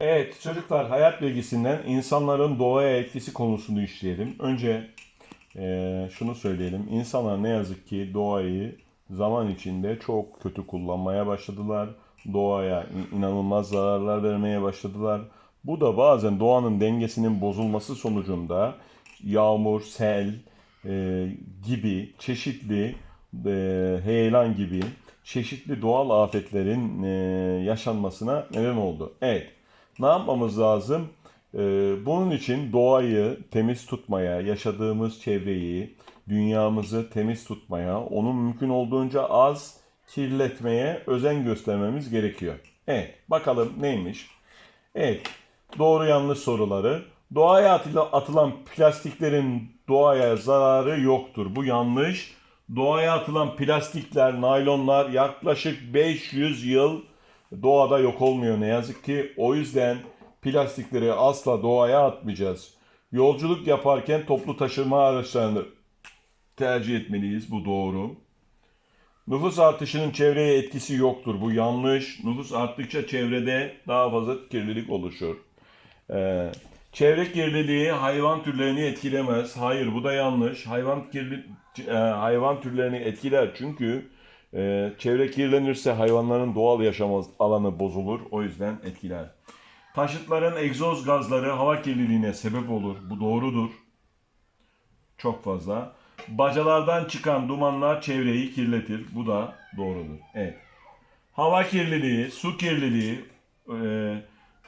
Evet çocuklar hayat bilgisinden insanların doğaya etkisi konusunu işleyelim. Önce eee, şunu söyleyelim. İnsanlar ne yazık ki doğayı zaman içinde çok kötü kullanmaya başladılar. Doğaya in- inanılmaz zararlar vermeye başladılar. Bu da bazen doğanın dengesinin bozulması sonucunda yağmur, sel eee, gibi çeşitli eee, heyelan gibi çeşitli doğal afetlerin eee, yaşanmasına neden oldu. Evet. Ne yapmamız lazım? Ee, bunun için doğayı temiz tutmaya, yaşadığımız çevreyi, dünyamızı temiz tutmaya, onu mümkün olduğunca az kirletmeye özen göstermemiz gerekiyor. Evet, bakalım neymiş? Evet, doğru yanlış soruları. Doğaya atıla- atılan plastiklerin doğaya zararı yoktur. Bu yanlış. Doğaya atılan plastikler, naylonlar yaklaşık 500 yıl doğada yok olmuyor ne yazık ki. O yüzden plastikleri asla doğaya atmayacağız. Yolculuk yaparken toplu taşıma araçlarını tercih etmeliyiz. Bu doğru. Nüfus artışının çevreye etkisi yoktur. Bu yanlış. Nüfus arttıkça çevrede daha fazla kirlilik oluşur. Ee, çevre kirliliği hayvan türlerini etkilemez. Hayır bu da yanlış. Hayvan kirli, e, hayvan türlerini etkiler çünkü e, çevre kirlenirse hayvanların doğal yaşam alanı bozulur. O yüzden etkiler. Taşıtların egzoz gazları hava kirliliğine sebep olur. Bu doğrudur. Çok fazla. Bacalardan çıkan dumanlar çevreyi kirletir. Bu da doğrudur. Evet. Hava kirliliği, su kirliliği e,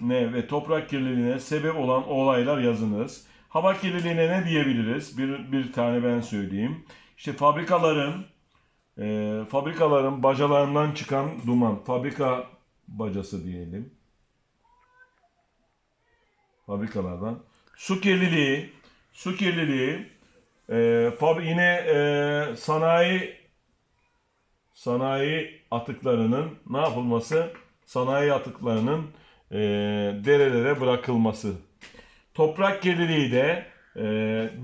ne ve toprak kirliliğine sebep olan olaylar yazınız. Hava kirliliğine ne diyebiliriz? Bir, bir tane ben söyleyeyim. İşte fabrikaların e, fabrikaların bacalarından çıkan duman. Fabrika bacası diyelim. Fabrikalardan. Su kirliliği, su kirliliği, e, fab- yine e, sanayi sanayi atıklarının ne yapılması? Sanayi atıklarının e, derelere bırakılması. Toprak kirliliği de e,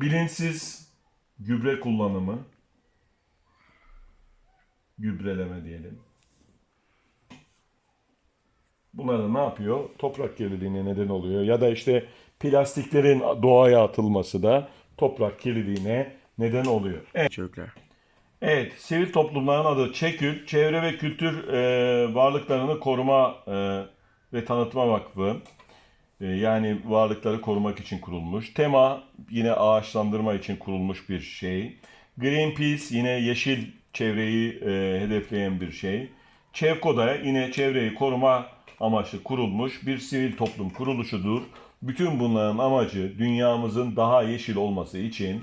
bilinçsiz gübre kullanımı, gübreleme diyelim. Bunlar da ne yapıyor? Toprak kirliliğine neden oluyor. Ya da işte plastiklerin doğaya atılması da toprak kirliliğine neden oluyor. Evet. Çocuklar. Evet, sivil toplumların adı ÇEKÜL, Çevre ve Kültür e, Varlıklarını Koruma e, ve Tanıtma Vakfı. E, yani varlıkları korumak için kurulmuş. Tema yine ağaçlandırma için kurulmuş bir şey. Greenpeace yine yeşil çevreyi e, hedefleyen bir şey. Çevko'da yine çevreyi koruma amaçlı kurulmuş bir sivil toplum kuruluşudur. Bütün bunların amacı dünyamızın daha yeşil olması için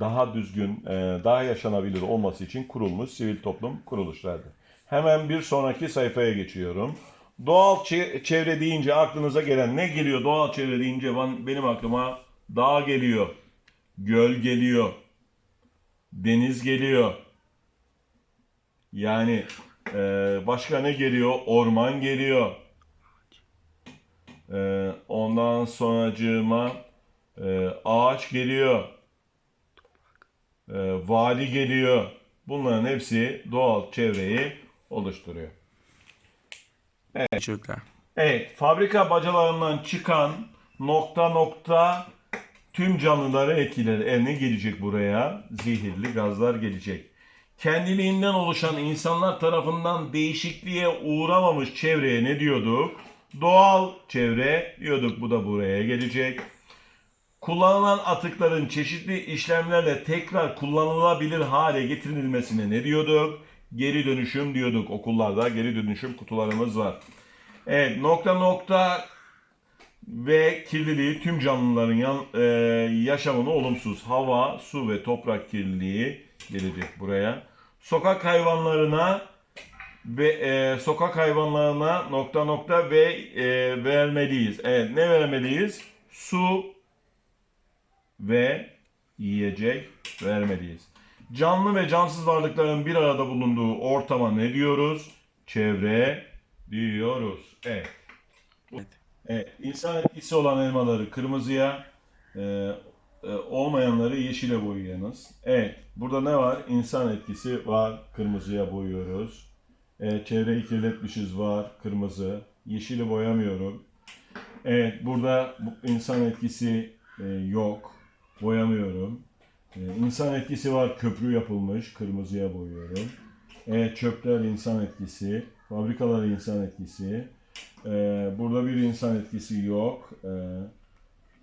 daha düzgün, e, daha yaşanabilir olması için kurulmuş sivil toplum kuruluşlardır. Hemen bir sonraki sayfaya geçiyorum. Doğal çe- çevre deyince aklınıza gelen ne geliyor? Doğal çevre deyince ben, benim aklıma dağ geliyor, göl geliyor, deniz geliyor. Yani e, başka ne geliyor? Orman geliyor. E, ondan sonracığıma e, ağaç geliyor. E, vadi geliyor. Bunların hepsi doğal çevreyi oluşturuyor. Çocuklar. Evet, fabrika bacalarından çıkan nokta nokta tüm canlıları etkiler. E ne gelecek buraya? Zehirli gazlar gelecek. Kendiliğinden oluşan insanlar tarafından değişikliğe uğramamış çevreye ne diyorduk? Doğal çevre diyorduk. Bu da buraya gelecek. Kullanılan atıkların çeşitli işlemlerle tekrar kullanılabilir hale getirilmesine ne diyorduk? Geri dönüşüm diyorduk. Okullarda geri dönüşüm kutularımız var. Evet nokta nokta ve kirliliği tüm canlıların yan, e, yaşamını olumsuz. Hava, su ve toprak kirliliği gelecek buraya. Sokak hayvanlarına ve e, sokak hayvanlarına nokta nokta ve e, vermeliyiz. Evet ne vermeliyiz? Su ve yiyecek vermeliyiz. Canlı ve cansız varlıkların bir arada bulunduğu ortama ne diyoruz? Çevre diyoruz. Evet. Evet. Evet, insan etkisi olan elmaları kırmızıya, e, olmayanları yeşile boyuyorsunuz. Evet, burada ne var? İnsan etkisi var, kırmızıya boyuyoruz. E, çevreyi kirletmişiz var, kırmızı. Yeşili boyamıyorum. Evet, burada bu insan etkisi e, yok. Boyamıyorum. E, insan etkisi var. Köprü yapılmış. Kırmızıya boyuyorum. Evet, çöpler insan etkisi. Fabrikalar insan etkisi. E, burada bir insan etkisi yok. E,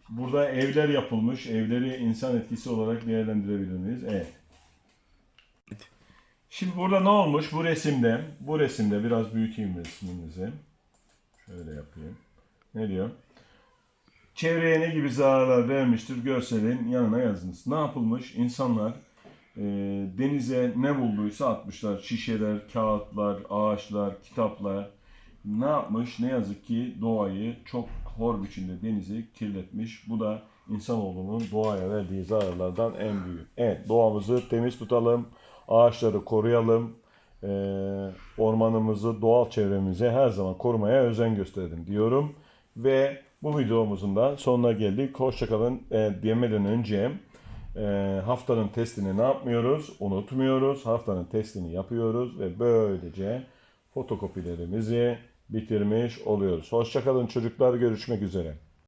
burada evler yapılmış. Evleri insan etkisi olarak değerlendirebilir miyiz? Evet. Şimdi burada ne olmuş? Bu resimde, bu resimde biraz büyüteyim resmimizi. Şöyle yapayım. Ne diyor? Çevreye ne gibi zararlar vermiştir görselin yanına yazınız. Ne yapılmış? İnsanlar e, denize ne bulduysa atmışlar. Şişeler, kağıtlar, ağaçlar, kitaplar. Ne yapmış? Ne yazık ki doğayı çok hor biçimde denizi kirletmiş. Bu da insanoğlunun doğaya verdiği zararlardan en büyük. Evet doğamızı temiz tutalım. Ağaçları koruyalım. e, ormanımızı, doğal çevremizi her zaman korumaya özen gösterelim diyorum. Ve bu videomuzun da sonuna geldik. Hoşçakalın e, demeden önce e, haftanın testini ne yapmıyoruz? Unutmuyoruz. Haftanın testini yapıyoruz ve böylece fotokopilerimizi bitirmiş oluyoruz. Hoşçakalın çocuklar. Görüşmek üzere.